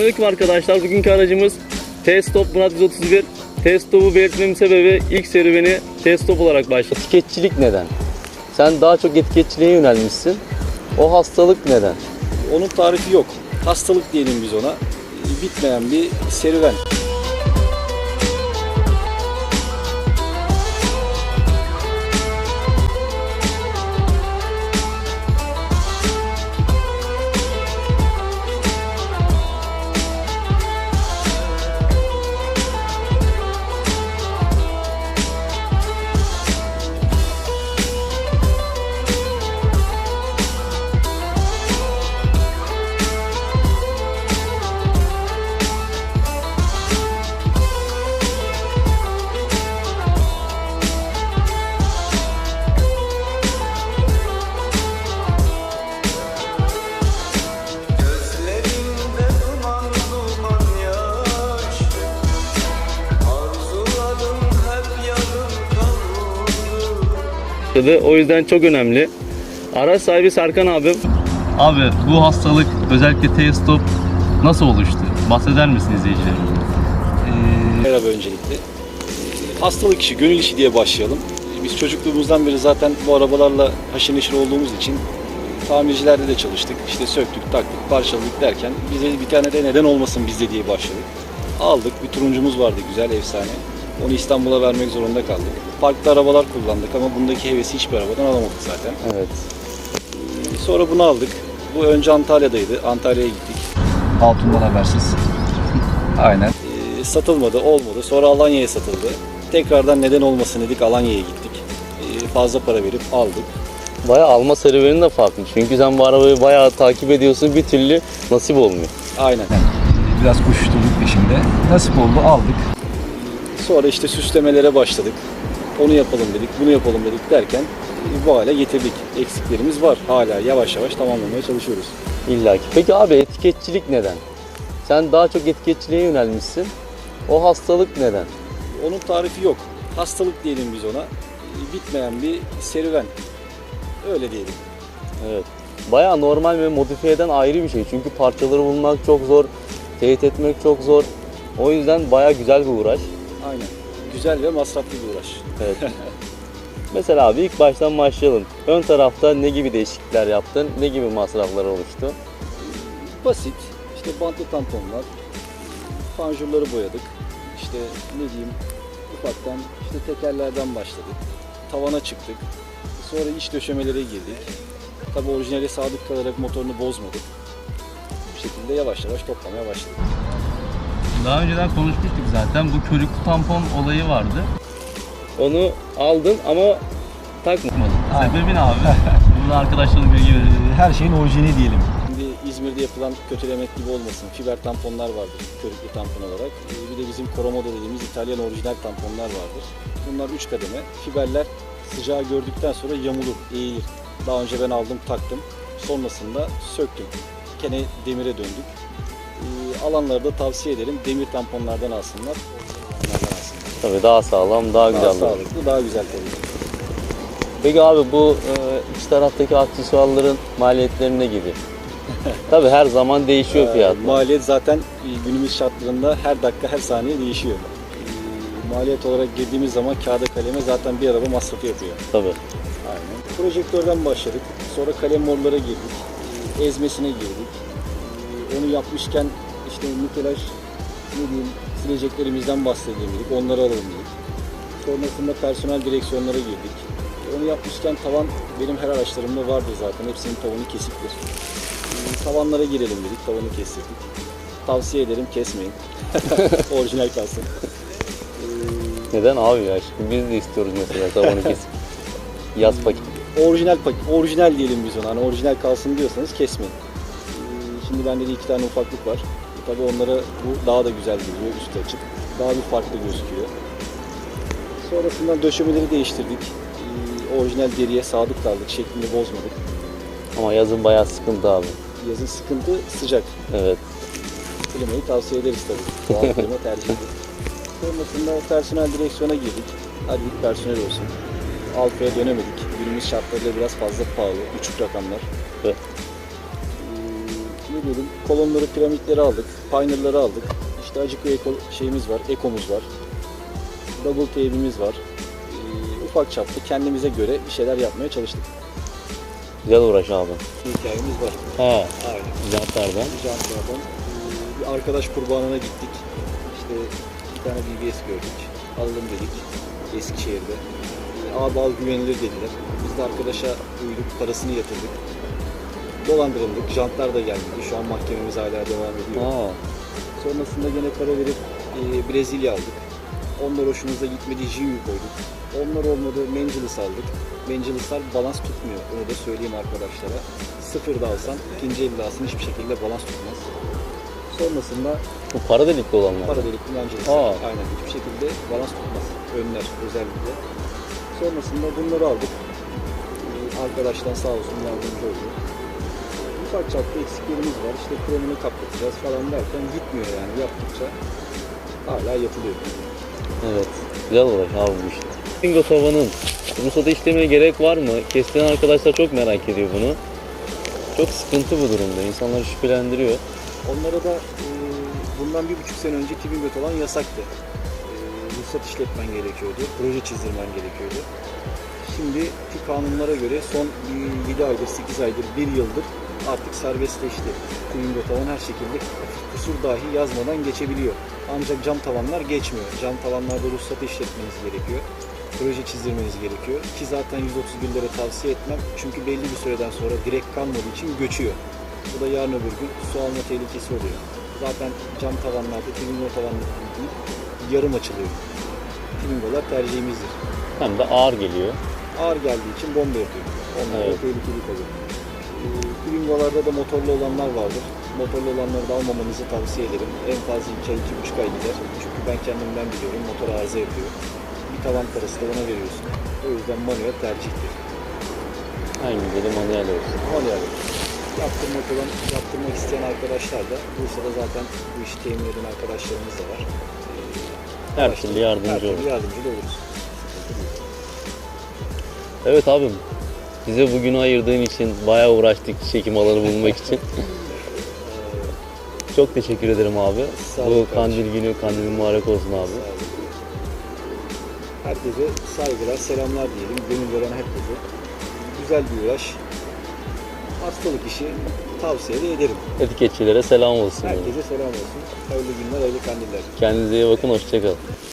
Selamünaleyküm arkadaşlar. Bugünkü aracımız T-Stop Murat 131. T-Stop'u belirtmemin sebebi ilk serüveni T-Stop olarak başladı. Etiketçilik neden? Sen daha çok etiketçiliğe yönelmişsin. O hastalık neden? Onun tarifi yok. Hastalık diyelim biz ona. Bitmeyen bir serüven. Kaldı O yüzden çok önemli. Araç sahibi Serkan abim. Abi bu hastalık özellikle T-Stop nasıl oluştu? Bahseder misin izleyicilerimize? Merhaba öncelikle. Ee, Hastalık işi, gönül işi diye başlayalım. Ee, Biz çocukluğumuzdan beri zaten bu arabalarla haşır neşir olduğumuz için tamircilerde de çalıştık. İşte söktük, taktık, parçaladık derken bize bir tane de neden olmasın bizde diye başladık. Aldık, bir turuncumuz vardı güzel, efsane. Onu İstanbul'a vermek zorunda kaldık. Farklı arabalar kullandık ama bundaki hevesi hiçbir arabadan alamadık zaten. Evet. Sonra bunu aldık. Bu önce Antalya'daydı. Antalya'ya gittik. Altun'dan habersiz. Aynen. Ee, satılmadı, olmadı. Sonra Alanya'ya satıldı. Tekrardan neden olmasın dedik Alanya'ya gittik. Ee, fazla para verip aldık. Bayağı alma serüvenin de farklı. Çünkü sen bu arabayı bayağı takip ediyorsun bir türlü nasip olmuyor. Aynen. Biraz koşturduk peşinde. Nasip oldu aldık. Sonra işte süslemelere başladık. Onu yapalım dedik, bunu yapalım dedik derken bu hale getirdik. Eksiklerimiz var. Hala yavaş yavaş tamamlamaya çalışıyoruz. İlla ki. Peki abi etiketçilik neden? Sen daha çok etiketçiliğe yönelmişsin. O hastalık neden? Onun tarifi yok. Hastalık diyelim biz ona. Bitmeyen bir serüven. Öyle diyelim. Evet. Bayağı normal ve modifiyeden ayrı bir şey. Çünkü parçaları bulmak çok zor. Teyit etmek çok zor. O yüzden bayağı güzel bir uğraş. Aynen. Güzel ve masraflı bir uğraş. Evet. Mesela abi ilk baştan başlayalım. Ön tarafta ne gibi değişiklikler yaptın? Ne gibi masraflar oluştu? Basit. İşte bantlı tamponlar. Panjurları boyadık. İşte ne diyeyim ufaktan işte tekerlerden başladık. Tavana çıktık. Sonra iç döşemelere girdik. Tabi orijinale sadık kalarak motorunu bozmadık. Bu şekilde yavaş yavaş toplamaya başladık. Daha önceden konuşmuştuk zaten. Bu körüklü tampon olayı vardı. Onu aldın ama takmadın. Sebebi ne abi? Burada arkadaşların bilgi verir. Her şeyin orijini diyelim. Şimdi İzmir'de yapılan kötülemek gibi olmasın. Fiber tamponlar vardır körüklü tampon olarak. Ee, Bir de bizim Coromoda dediğimiz İtalyan orijinal tamponlar vardır. Bunlar 3 kademe. Fiberler sıcağı gördükten sonra yamulur, eğilir. Daha önce ben aldım, taktım. Sonrasında söktüm. Kene demire döndük. Ee, Alanları da tavsiye ederim. Demir tamponlardan alsınlar. Tabii daha sağlam, daha güzel. Daha olur. sağlıklı, daha güzel tabii. Peki abi bu e, iç taraftaki aksesuarların maliyetleri ne gibi? Tabii her zaman değişiyor Ee, fiyatlar. Maliyet zaten e, günümüz şartlarında her dakika her saniye değişiyor. Maliyet olarak girdiğimiz zaman kağıda kaleme zaten bir araba masrafı yapıyor. Tabii. Aynen. Projektörden başladık. Sonra kalem morlara girdik. Ezmesine girdik. Onu yapmışken işte nikelaj ne diyeyim sileceklerimizden bahsedelim dedik. Onları alalım dedik. Sonrasında personel direksiyonlara girdik. Onu yapmışken tavan benim her araçlarımda vardır zaten. Hepsinin tavanı kesiktir. Ee, Tavanlara girelim dedik. Tavanı kestirdik. Tavsiye ederim kesmeyin. Orijinal kalsın. Ee, Neden abi ya? Şimdi biz de istiyoruz mesela tavanı kesip. Yaz paket. orijinal pak- orijinal diyelim biz ona. Hani orijinal kalsın diyorsanız kesmeyin. Şimdi bende de iki tane ufaklık var. E, tabii onlara bu daha da güzel geliyor üstü açık. Daha bir farklı gözüküyor. Sonrasında döşemeleri değiştirdik. Ee, Orijinal deriye sadık kaldık. Şeklini bozmadık. Ama yazın bayağı sıkıntı abi. Yazın sıkıntı sıcak. Evet. Klimayı tavsiye ederiz tabii. Doğal klima tercih ederiz. Sonrasında personel direksiyona girdik. Hadi ilk personel olsun. Alfa'ya dönemedik. Günümüz şartlarıyla biraz fazla pahalı. Uçuk rakamlar. Evet. Ne diyelim kolonları, piramitleri aldık, Pioneer'ları aldık. İşte Acıkı Eko şeyimiz var, Eko'muz var. Double tape'imiz var. Ee, ufak çaplı kendimize göre bir şeyler yapmaya çalıştık. Güzel uğraş abi. Bir hikayemiz var. Ha, Aynen. jantlardan. Jantlardan. Ee, bir arkadaş kurbanına gittik. İşte bir tane BBS gördük. Alalım dedik. Eskişehir'de. Ee, Abi al güvenilir dediler. Biz de arkadaşa uyduk, parasını yatırdık. Dolandırıldık. Jantlar da gelmedi. Şu an mahkememiz hala devam ediyor. Ha, Sonrasında gene para verip e, Brezilya aldık. Onlar hoşumuza gitmedi, Jiu koyduk. Onlar olmadı, Mengelis aldık. Mengelisler balans tutmuyor, onu da söyleyeyim arkadaşlara. Sıfır da alsan, ikinci elde hiçbir şekilde balans tutmaz. Sonrasında bu para delikli olanlar. para delikli Mengelis. Aa. Aynen, hiçbir şekilde balans tutmaz. Önler özellikle. Sonrasında bunları aldık. E, Arkadaştan sağ olsun yardımcı oldu. Ufak çaplı eksiklerimiz var. İşte kromunu kapatacağız falan derken gitmiyor yani yaptıkça hala yapılıyor. Evet. Güzel uğraş abi bu işte. Bingo tavanın ruhsatı işlemeye gerek var mı? Kestiren arkadaşlar çok merak ediyor bunu. Çok sıkıntı bu durumda. İnsanları şüphelendiriyor. Onlara da e, bundan bir buçuk sene önce Tibingot olan yasaktı. E, ruhsat işletmen gerekiyordu, proje çizdirmen gerekiyordu. Şimdi kanunlara göre son 7 aydır, 8 aydır, 1 yıldır artık serbestleşti. Tibingot olan her şekilde kusur dahi yazmadan geçebiliyor. Ancak cam tavanlar geçmiyor. Cam tavanlarda ruhsat işletmeniz gerekiyor. Proje çizdirmeniz gerekiyor. Ki zaten 131 lira tavsiye etmem. Çünkü belli bir süreden sonra direkt kalmadığı için göçüyor. Bu da yarın öbür gün su alma tehlikesi oluyor. Zaten cam tavanlarda tibingo tavanları değil, yarım açılıyor. Tibingolar tercihimizdir. Hem de ağır geliyor. Ağır geldiği için bomba yapıyor. Onlar da Evet. tehlikeli tabii. Ee, Tibingolarda da motorlu olanlar vardır. Motorlu olanları da almamanızı tavsiye ederim. En fazla 2 ay, 2,5 ay gider. Çünkü ben kendimden biliyorum. Motor arıza yapıyor. Bir tavan parası da ona veriyorsun. O yüzden manuel tercihtir. En güzeli manuel olsun. Manuel. Yaptırmak olan, yaptırmak isteyen arkadaşlar da Bursa'da zaten bu işi temin eden arkadaşlarımız da var. Her Araştırıp türlü yardımcı her türlü olur. yardımcı oluruz. Evet abim. Bize bugünü ayırdığın için bayağı uğraştık çekim alanı bulmak için. Çok teşekkür ederim abi. Sağ Bu kandil günü kandil mübarek olsun abi. Herkese saygılar, selamlar diyelim. Gönül veren herkese. Güzel bir uğraş. Hastalık işi tavsiye de ederim. Etiketçilere selam olsun. Herkese selam olsun. Hayırlı günler, hayırlı kandiller. Kendinize iyi bakın, hoşçakalın.